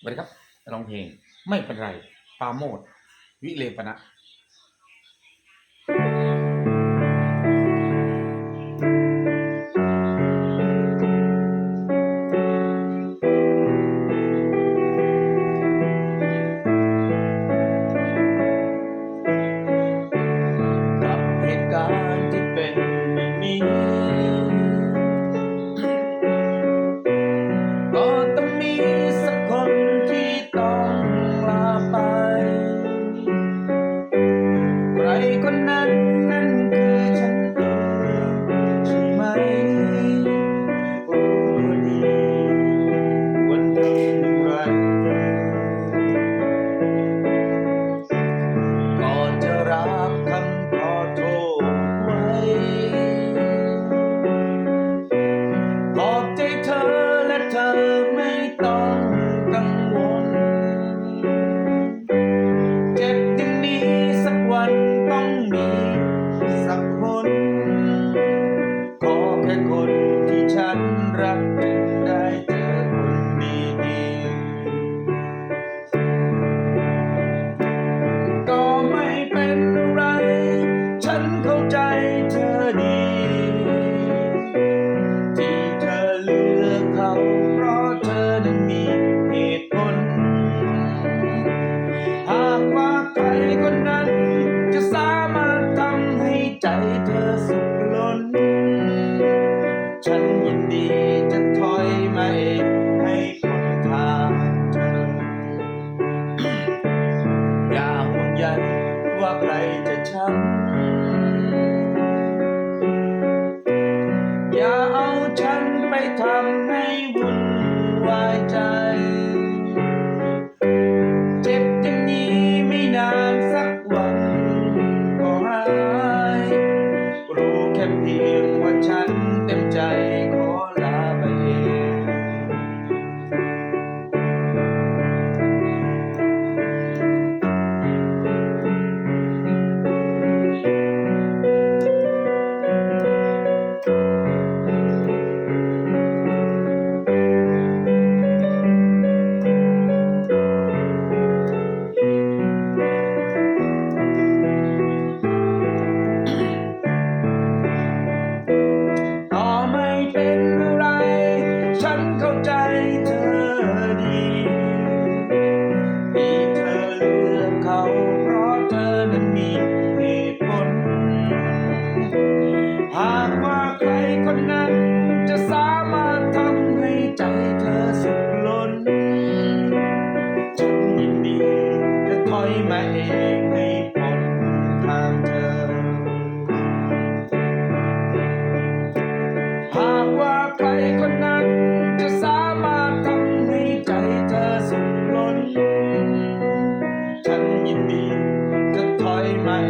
สวัสดีครับร้องเพลงไม่เป็นไรปาโมดวิเลปนะ เองหากว่าใครคนนั้นจะสามารถทำให้ใจเธอสุขลนฉันยินดีจะถอยไม่